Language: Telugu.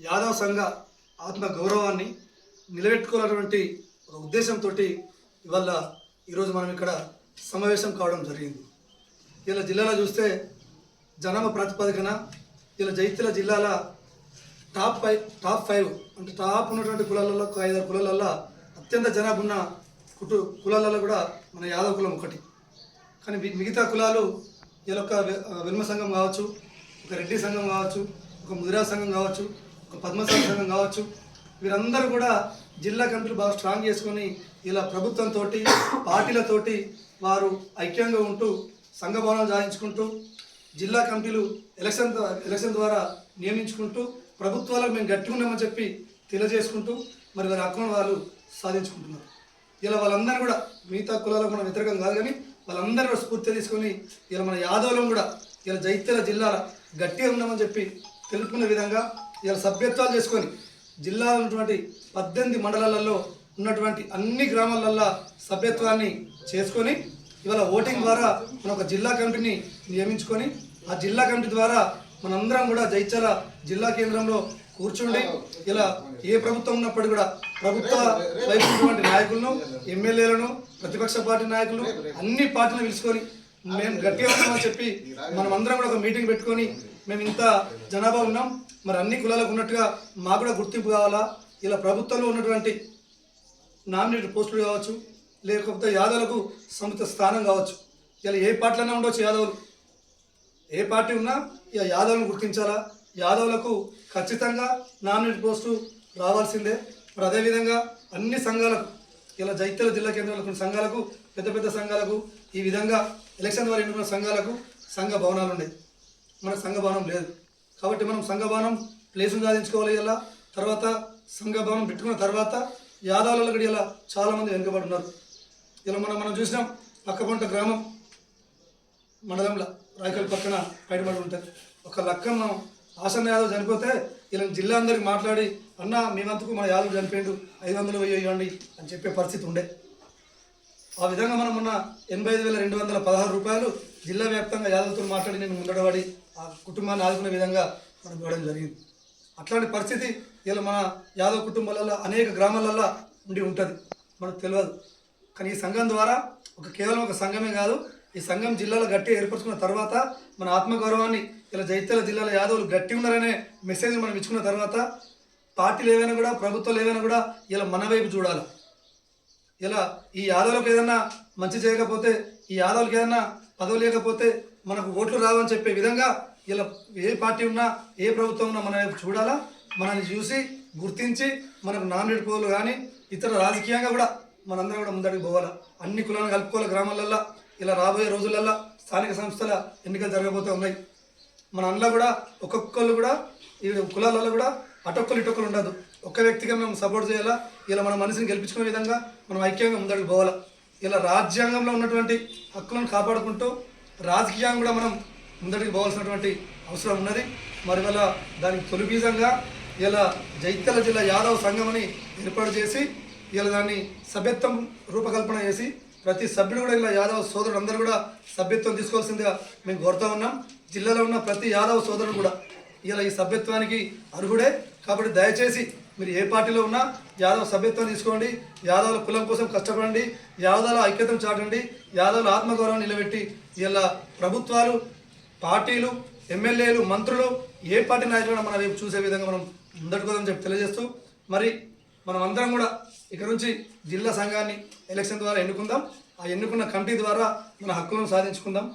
యాదవ సంఘ ఆత్మ గౌరవాన్ని నిలబెట్టుకోవాలన్నటువంటి ఒక ఉద్దేశంతో ఇవాళ ఈరోజు మనం ఇక్కడ సమావేశం కావడం జరిగింది. ఇలా జిల్లాలో చూస్తే జనాభా ప్రాతిపదికన ఇలా జైత్యాల జిల్లాల టాప్ ఫైవ్ టాప్ ఫైవ్ అంటే టాప్ ఉన్నటువంటి కులాలలో ఒక ఐదారు కులాలల్లో అత్యంత జనాభా ఉన్న కుటు కులాలలో కూడా మన యాదవ కులం ఒకటి. కానీ మిగతా కులాలు ఇలా ఒక వె- సంఘం కావచ్చు ఒక రెడ్డి సంఘం కావచ్చు ఒక ముదిరా సంఘం కావచ్చు పద్మశాలి సంఘం కావచ్చు. వీరందరూ కూడా జిల్లా కమిటీలు బాగా స్ట్రాంగ్ చేసుకొని ఇలా ప్రభుత్వంతో పార్టీలతోటి వారు ఐక్యంగా ఉంటూ సంఘ భవనాలు సాధించుకుంటూ జిల్లా కమిటీలు ఎలక్షన్ ఎలక్షన్ ద్వారా నియమించుకుంటూ ప్రభుత్వాలకు మేము గట్టి ఉన్నామని చెప్పి తెలియజేసుకుంటూ మరి వారి హక్కులను వాళ్ళు సాధించుకుంటున్నారు. ఇలా వాళ్ళందరూ కూడా మిగతా కులాలకు మనం వ్యతిరేకం కాదు కానీ వాళ్ళందరూ కూడా స్ఫూర్తి తీసుకొని ఇలా మన యాదవులను కూడా ఇలా జైత్యాల జిల్లాల గట్టిగా ఉన్నామని చెప్పి తెలుపుకునే విధంగా ఇలా సభ్యత్వాలు చేసుకొని జిల్లాలో ఉన్నటువంటి పద్దెనిమిది మండలాలలో ఉన్నటువంటి అన్ని గ్రామాలల్లో సభ్యత్వాన్ని చేసుకొని ఇవాళ ఓటింగ్ ద్వారా మన ఒక జిల్లా కమిటీని నియమించుకొని ఆ జిల్లా కమిటీ ద్వారా మనందరం కూడా జైచల జిల్లా కేంద్రంలో కూర్చుండి ఇలా ఏ ప్రభుత్వం ఉన్నప్పటికీ కూడా ప్రభుత్వ వైపు నాయకులను ఎమ్మెల్యేలను ప్రతిపక్ష పార్టీ నాయకులు అన్ని పార్టీలను పిలుచుకొని మేము గట్టిగా ఉన్నామని చెప్పి మనం అందరం కూడా ఒక మీటింగ్ పెట్టుకొని మేము ఇంత జనాభా ఉన్నాం. మరి అన్ని కులాలకు ఉన్నట్టుగా మాకు కూడా గుర్తింపు కావాలా? ఇలా ప్రభుత్వంలో ఉన్నటువంటి నామినేటెడ్ పోస్టులు కావచ్చు లేకపోతే యాదవులకు సముచిత స్థానం కావచ్చు. ఇలా ఏ పార్టీలైనా ఉండవచ్చు యాదవులు. ఏ పార్టీ ఉన్నా ఇక యాదవులను గుర్తించాలా? యాదవులకు ఖచ్చితంగా నామినేట్ పోస్టు రావాల్సిందే. మరి అదేవిధంగా అన్ని సంఘాలకు ఇలా జైత్యాల జిల్లా కేంద్రంలో కొన్ని సంఘాలకు పెద్ద పెద్ద సంఘాలకు ఈ విధంగా ఎలక్షన్ ద్వారా ఎన్నుకున్న సంఘాలకు సంఘ భవనాలు ఉన్నాయి. మన సంఘ భవనం లేదు. కాబట్టి మనం సంఘ భవనం ప్లేసును సాధించుకోవాలి ఇలా తర్వాత సంఘ భవనం పెట్టుకున్న తర్వాత యాదవులలో కూడా ఇలా చాలామంది వెనుకబడి ఉన్నారు. ఇలా మనం మనం చూసినాం పక్కపంట గ్రామం మండలంలో రాయకల్ పక్కన బయటపడి ఉంటుంది. ఒక లక్కన్న ఆసన్న యాదవ్ చనిపోతే ఇలా జిల్లా అందరికి మాట్లాడి అన్న మేమంతకు మన యాదవ్ చనిపోయిండు ఐదు వందలు వేయండి ఇవ్వండి అని చెప్పే పరిస్థితి ఉండే. ఆ విధంగా మనం ఉన్న ఎనభై ఐదు వేల రెండు వందల పదహారు రూపాయలు జిల్లా వ్యాప్తంగా యాదవ్తో మాట్లాడి నేను ముందడబడి ఆ కుటుంబాన్ని ఆదుకునే విధంగా మనం ఇవ్వడం జరిగింది. అట్లాంటి పరిస్థితి ఇలా మన యాదవ్ కుటుంబాలలో అనేక గ్రామాలలో ఉండి ఉంటుంది. మనకు తెలియదు కానీ ఈ సంఘం ద్వారా ఒక కేవలం ఒక సంఘమే కాదు ఈ సంఘం జిల్లాలో గట్టి ఏర్పరచుకున్న తర్వాత మన ఆత్మగౌరవాన్ని ఇలా జైత్యాల జిల్లాలో యాదవులు గట్టి ఉన్నారనే మెసేజ్ మనం ఇచ్చుకున్న తర్వాత పార్టీలు ఏవైనా కూడా ప్రభుత్వాలు ఏవైనా కూడా ఇలా మన వైపు చూడాలి. ఇలా ఈ యాదవులకు ఏదన్నా మంచి చేయకపోతే ఈ యాదవులకు ఏదన్నా పదవి లేకపోతే మనకు ఓట్లు రావని చెప్పే విధంగా ఇలా ఏ పార్టీ ఉన్నా ఏ ప్రభుత్వం ఉన్నా మన వైపు చూడాలా? మనల్ని చూసి గుర్తించి మనకు నామినేట్ పోలు కానీ ఇతర రాజకీయంగా కూడా మనందరం కూడా ముందడికి పోవాలా? అన్ని కులాలను కలుపుకోవాలి గ్రామాలల్లో. ఇలా రాబోయే రోజులల్లో స్థానిక సంస్థల ఎన్నికలు జరగబోతూ ఉన్నాయి. మన అందులో కూడా ఒక్కొక్కళ్ళు కూడా ఈ కులాలలో కూడా అటొక్కలు ఇటొక్కలు ఉండదు. ఒక్క వ్యక్తిగా మేము సపోర్ట్ చేయాలా? ఇలా మన మనసుని గెలిపించుకునే విధంగా మనం ఐక్యంగా ముందడికి పోవాలా? ఇలా రాజ్యాంగంలో ఉన్నటువంటి హక్కులను కాపాడుకుంటూ రాజకీయం కూడా మనం ముందడికి పోవాల్సినటువంటి అవసరం ఉన్నది. మరి వల్ల దానికి తొలి బీజంగా ఇలా జైత్యాల జిల్లా యాదవ్ సంఘం అని ఏర్పాటు చేసి ఇలా దాన్ని సభ్యత్వం రూపకల్పన చేసి ప్రతి సభ్యుడు కూడా ఇలా యాదవ సోదరుడు అందరూ కూడా సభ్యత్వం తీసుకోవాల్సిందిగా మేము కోరుతా ఉన్నాం. జిల్లాలో ఉన్న ప్రతి యాదవ సోదరుడు కూడా ఇలా ఈ సభ్యత్వానికి అర్హుడే. కాబట్టి దయచేసి మీరు ఏ పార్టీలో ఉన్నా యాదవ్ సభ్యత్వం తీసుకోండి. యాదవుల కులం కోసం కష్టపడండి. యాదవుల ఐక్యతను చాటండి. యాదవుల ఆత్మగౌరవం నిలబెట్టి ఇలా ప్రభుత్వాలు పార్టీలు ఎమ్మెల్యేలు మంత్రులు ఏ పార్టీ నాయకులు మన రేపు చూసే విధంగా మనం ముందట్టుకోదని చెప్పి తెలియజేస్తూ మరి మనం అందరం కూడా ఇక్కడ నుంచి జిల్లా సంఘాన్ని ఎలక్షన్ ద్వారా ఎన్నుకుందాం. ఆ ఎన్నుకున్న కమిటీ ద్వారా మన హక్కులను సాధించుకుందాం.